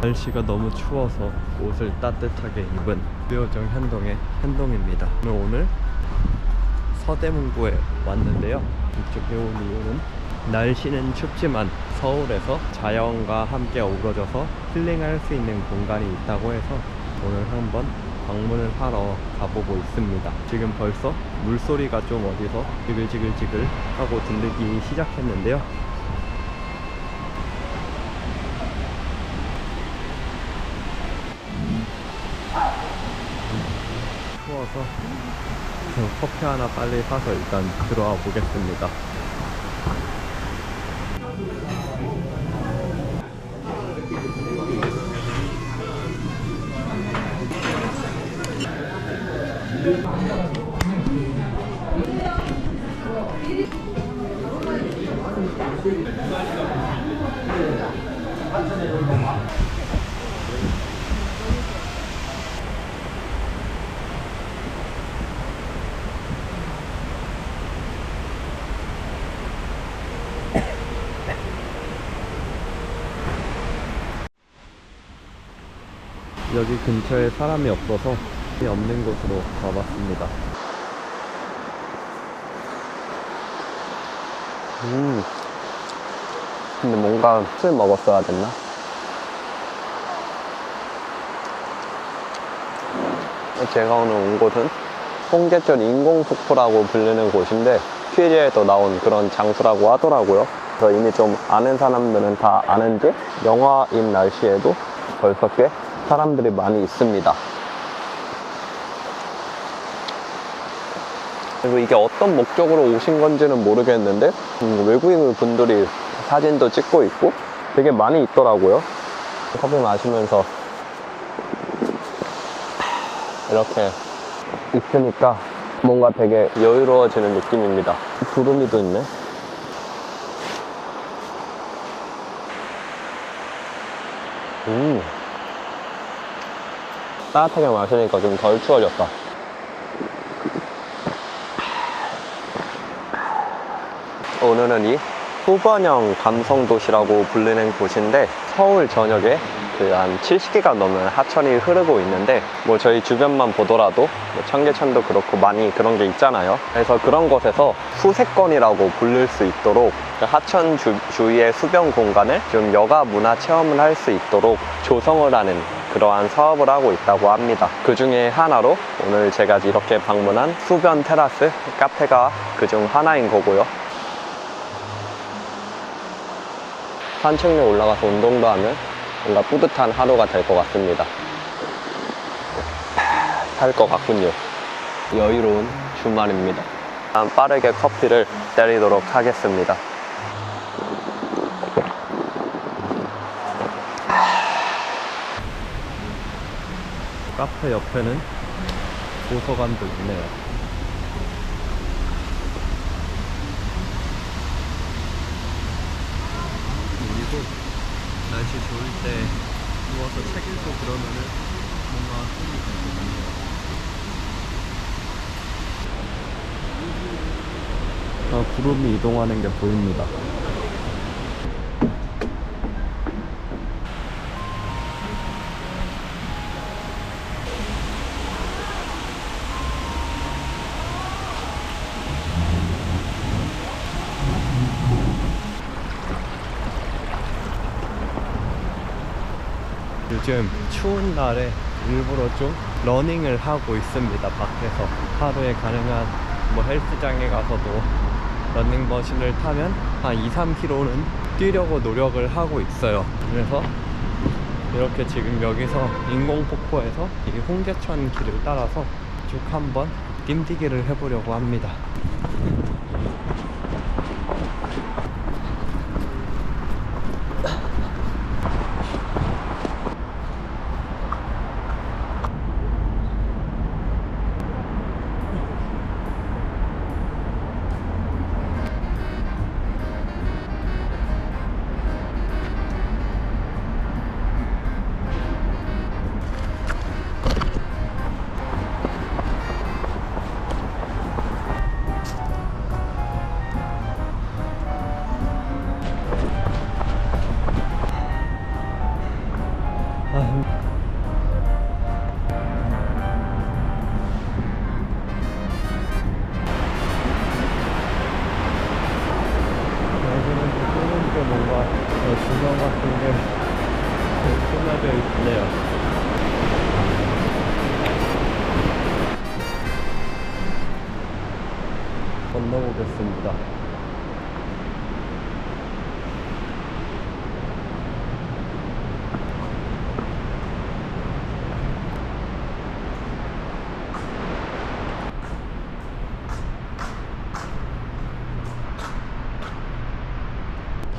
날씨가 너무 추워서 옷을 따뜻하게 입은 묘정 현동의 현동입니다. 오늘 오늘 서대문구에 왔는데요. 이쪽에 온 이유는 날씨는 춥지만 서울에서 자연과 함께 어우러져서 힐링할 수 있는 공간이 있다고 해서 오늘 한번 방문을 하러 가보고 있습니다. 지금 벌써 물소리가 좀 어디서 지글지글지글 하고 들리기 시작했는데요. 추워서 저 커피 하나 빨리 사서 일단 들어와 보겠습니다. 여기 근처에 사람이 없어서 없는 곳으로 가봤습니다. 음. 근데 뭔가 술 먹었어야 됐나? 제가 오늘 온 곳은 홍제천 인공폭포라고 불리는 곳인데 퀴즈에도 나온 그런 장소라고 하더라고요. 그래서 이미 좀 아는 사람들은 다 아는지 영화인 날씨에도 벌써 꽤 사람들이 많이 있습니다. 그리고 이게 어떤 목적으로 오신 건지는 모르겠는데 음, 외국인 분들이 사진도 찍고 있고 되게 많이 있더라고요. 커피 마시면서 이렇게 있으니까 뭔가 되게 여유로워지는 느낌입니다. 구름이도 있네. 음. 따뜻하게 마시니까 좀 덜 추워졌다. 오늘은 이 후번영 감성도시라고 불리는 곳인데 서울 전역에 그 한 70개가 넘는 하천이 흐르고 있는데 뭐 저희 주변만 보더라도 뭐 청계천도 그렇고 많이 그런 게 있잖아요. 그래서 그런 곳에서 수색권이라고 불릴 수 있도록 그 하천 주, 주위의 수변 공간을 좀 여가 문화 체험을 할 수 있도록 조성을 하는 그러한 사업을 하고 있다고 합니다. 그 중에 하나로 오늘 제가 이렇게 방문한 수변 테라스 카페가 그 중 하나인 거고요. 산책로 올라가서 운동도 하면 뭔가 뿌듯한 하루가 될 것 같습니다. 살 것 같군요. 여유로운 주말입니다. 빠르게 커피를 때리도록 하겠습니다. 카페 옆에는 도서관도 있네요. 그리고 날씨 좋을 때 누워서 책 읽고 그러면은 뭔가 힘이 될것 같네요. 아, 구름이 이동하는 게 보입니다. 요즘 추운 날에 일부러 좀 러닝을 하고 있습니다 밖에서. 하루에 가능한 뭐 헬스장에 가서도 러닝머신을 타면 한 2, 3km는 뛰려고 노력을 하고 있어요. 그래서 이렇게 지금 여기서 인공폭포에서 이 홍제천 길을 따라서 쭉 한번 띵뛰기를 해보려고 합니다 건너보겠습니다.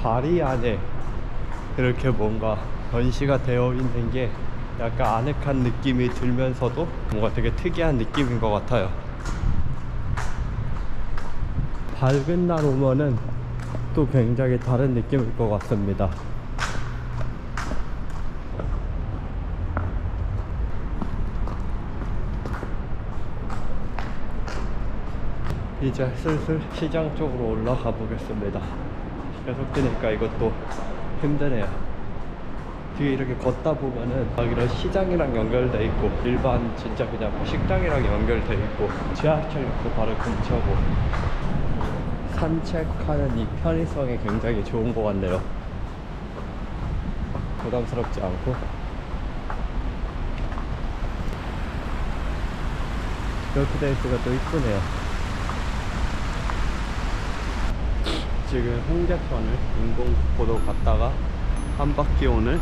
다리 안에 이렇게 뭔가 전시가 되어 있는 게 약간 아늑한 느낌이 들면서도 뭔가 되게 특이한 느낌인 것 같아요. 밝은 날 오면은 또 굉장히 다른 느낌일 것 같습니다. 이제 슬슬 시장 쪽으로 올라가 보겠습니다. 계속 뛰니까 이것도 힘드네요. 뒤에 이렇게 걷다 보면은 막 이런 시장이랑 연결돼 있고 일반 진짜 그냥 뭐 식당이랑 연결돼 있고 지하철 있고 바로 근처고 산책하는 이 편의성이 굉장히 좋은 것 같네요. 부담스럽지 않고 이렇게 돼 있으니까 또 이쁘네요. 지금 홍대편을 인공포도 갔다가 한 바퀴 오늘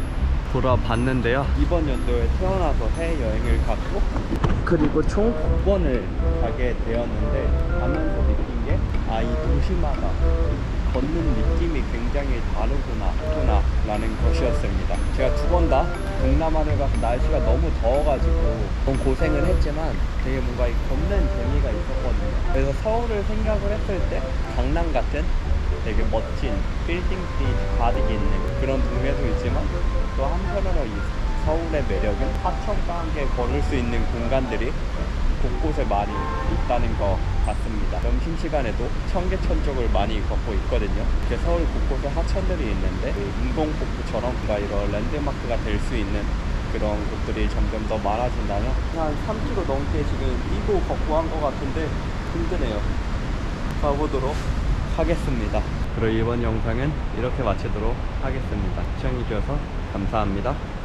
돌아봤는데요. 이번 연도에 태어나서 해외여행을 갔고 그리고 총 9번을 가게 되었는데 가면서 아 이 도시마다 걷는 느낌이 굉장히 다르구나 구나 라는 것이었습니다. 제가 두 번 다 동남아를 가서 날씨가 너무 더워가지고 좀 고생을 했지만 되게 뭔가 이 걷는 재미가 있었거든요. 그래서 서울을 생각을 했을 때 강남 같은 되게 멋진 빌딩들이 가득 있는 그런 동네도 있지만 또 한편으로 이 서울의 매력은 하천과 함께 걸을 수 있는 공간들이 곳곳에 많이 있다는 것 같습니다. 점심시간에도 청계천 쪽을 많이 걷고 있거든요. 이렇게 서울 곳곳에 하천들이 있는데 그 인공폭포처럼 뭔가 이런 랜드마크가 될 수 있는 그런 곳들이 점점 더 많아진다면 한 3km 넘게 지금 뛰고 걷고 한 것 같은데 힘드네요. 가보도록 하겠습니다. 그럼 이번 영상은 이렇게 마치도록 하겠습니다. 시청해주셔서 감사합니다.